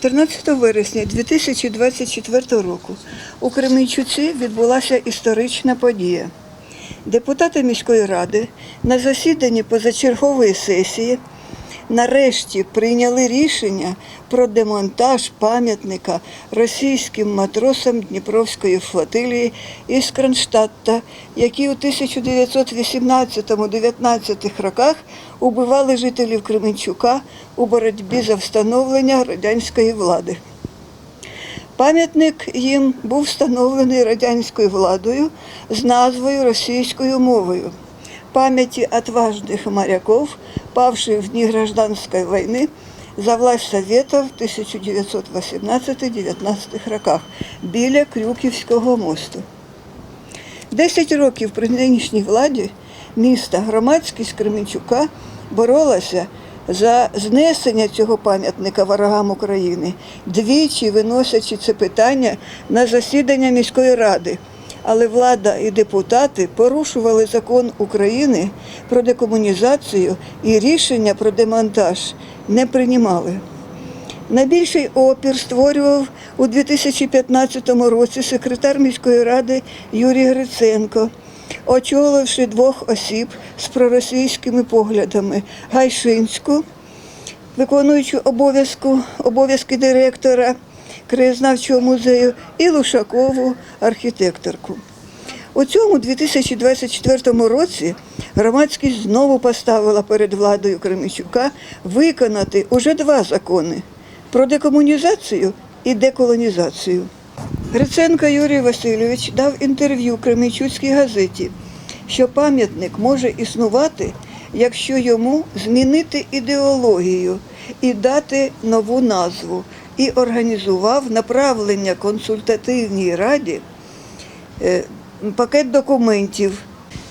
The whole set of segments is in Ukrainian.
13 вересня 2024 року у Кременчуці відбулася історична подія. Депутати міської ради на засіданні позачергової сесії нарешті прийняли рішення про демонтаж пам'ятника російським матросам Дніпровської флотилії із Кронштадта, які у 1918-19 роках убивали жителів Кременчука у боротьбі за встановлення радянської влади. Пам'ятник їм був встановлений радянською владою з назвою російською мовою памяти отважных моряков, павших в дни гражданской войны за власть Советов в 1918-19 роках біля Крюківського мосту. Десять років при нинішній владі міста громадськість Кременчука боролася за знесення цього пам'ятника ворогам України, двічі виносячи це питання на засідання міської ради. Але влада і депутати порушували закон України про декомунізацію і рішення про демонтаж не приймали. Найбільший опір створював у 2015 році секретар міської ради Юрій Гриценко, очоливши двох осіб з проросійськими поглядами Гайшинську, виконуючу обов'язку, обов'язки директора краєзнавчого музею, і Лушакову, архітекторку. У цьому 2024 році громадськість знову поставила перед владою Кременчука виконати уже два закони про декомунізацію і деколонізацію. Гриценко Юрій Васильович дав інтерв'ю Кременчуцькій газеті, що пам'ятник може існувати, якщо йому змінити ідеологію і дати нову назву, і організував направлення консультативній раді е, пакет документів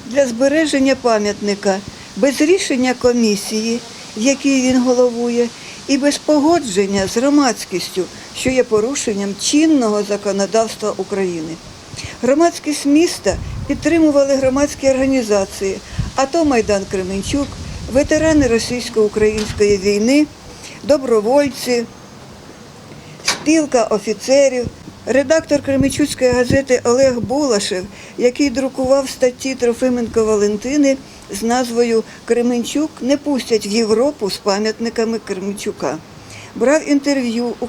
для збереження пам'ятника без рішення комісії, якій він головує, і без погодження з громадськістю, що є порушенням чинного законодавства України. Громадськість міста підтримували громадські організації АТО Майдан Кременчук, ветерани російсько-української війни, добровольці, спілка офіцерів, редактор Кременчуцької газети Олег Булашев, який друкував статті Трофименко Валентини з назвою Кременчук не пустять в Європу з пам'ятниками Кременчука. Брав інтерв'ю у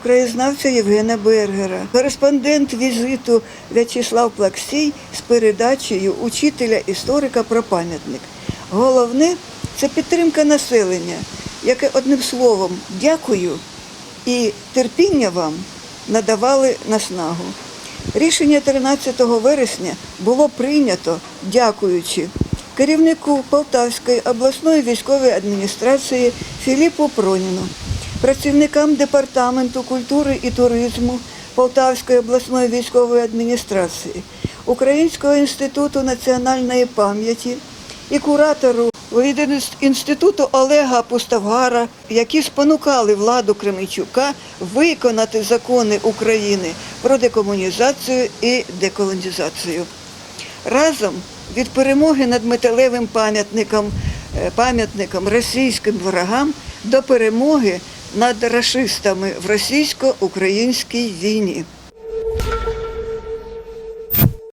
Євгена Бергера, кореспондент візиту В'ячеслав Плаксій з передачею учителя історика про пам'ятник. Головне це підтримка населення, яке одним словом дякую і терпіння вам надавали наснагу. Рішення 13 вересня було прийнято, дякуючи керівнику Полтавської обласної військової адміністрації Філіпу Проніну, працівникам департаменту культури і туризму Полтавської обласної військової адміністрації, Українського інституту національної пам'яті і куратору від інституту Олега Пуставгара, які спонукали владу Кременчука виконати закони України про декомунізацію і деколонізацію. Разом від перемоги над металевим пам'ятником, е, пам'ятником російським ворогам до перемоги над рашистами в російсько-українській війні.